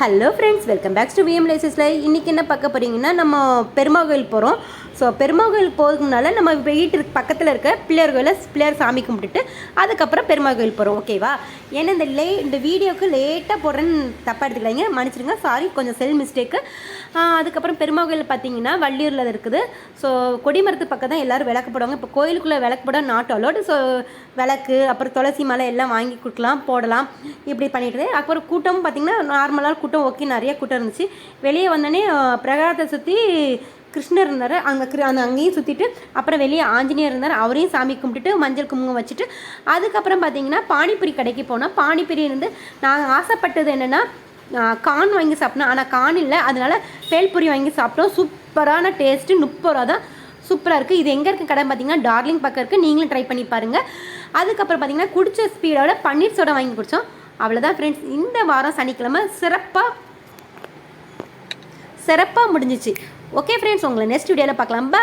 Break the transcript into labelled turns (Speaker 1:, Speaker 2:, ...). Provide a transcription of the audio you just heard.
Speaker 1: Hello friends welcome back to VM லைசஸில் இன்றைக்கி என்ன பார்க்க போகிறீங்கன்னா நம்ம பெருமாள் கோயில் போகிறோம் ஸோ பெருமாள் கோயில் போகிறதுனால நம்ம வீட்டுக்கு பக்கத்தில் இருக்க பிள்ளையார் கோயிலில் பிள்ளையார் சாமி கும்பிட்டுட்டு அதுக்கப்புறம் பெருமாள் கோயில் போகிறோம் ஓகேவா ஏன்னா இந்த லே இந்த வீடியோவுக்கு லேட்டாக போடுறேன்னு தப்பாக எடுத்துக்கலாங்க. மன்னிச்சிடுங்க. சாரி கொஞ்சம் செல் மிஸ்டேக்கு அதுக்கப்புறம் பெருமாள் கோயில் பார்த்தீங்கன்னா வள்ளியூரில் இருக்குது. ஸோ கொடிமரத்து பக்கம் தான் எல்லோரும் விளக்கு போடுவாங்க. இப்போ கோயிலுக்குள்ளே விளக்கு போட நாட் அலோடு ஸோ விளக்கு அப்புறம் துளசி மலை எல்லாம் வாங்கி கொடுக்கலாம் போடலாம். இப்படி பண்ணிட்டு அப்புறம் கூட்டமும் பார்த்திங்கன்னா நார்மலாக கூட்டம் ஓகே நிறைய கூட்டம் இருந்துச்சு. வெளியே வந்தோடனே பிரகாரத்தை சுற்றி கிருஷ்ணர் இருந்தார். அங்கே கிரு அந்த அங்கேயும் சுற்றிட்டு அப்புறம் வெளியே ஆஞ்சநேயர் இருந்தார். அவரையும் சாமி கும்பிட்டுட்டு மஞ்சள் குங்குமம் வச்சுட்டு அதுக்கப்புறம் பார்த்தீங்கன்னா பானிபூரி கடைக்கு போனோம். பானிபூரி வந்து நாங்கள் ஆசைப்பட்டது என்னென்னா கான் வாங்கி சாப்பிட்ணும். ஆனால் கான் இல்லை. அதனால பேல்பூரி வாங்கி சாப்பிட்டோம். சூப்பரான டேஸ்ட்டு முப்பது ரூபா தான் சூப்பராக இருக்குது இது எங்கே இருக்குது கடை பார்த்தீங்கன்னா டார்லிங் பக்கம் இருக்குது நீங்களும் ட்ரை பண்ணி பாருங்கள் அதுக்கப்புறம் பார்த்தீங்கன்னா குடிச்ச ஸ்பீடோட பன்னீர் சோடா வாங்கி குடித்தோம் அவ்வளோதான் ஃப்ரெண்ட்ஸ் இந்த வாரம் சனிக்கிழமை சிறப்பாக சிறப்பாக முடிஞ்சிச்சு. ஓகே ஃப்ரெண்ட்ஸ் உங்களை நெக்ஸ்ட் வீடியோவில் பார்க்கலாம். பா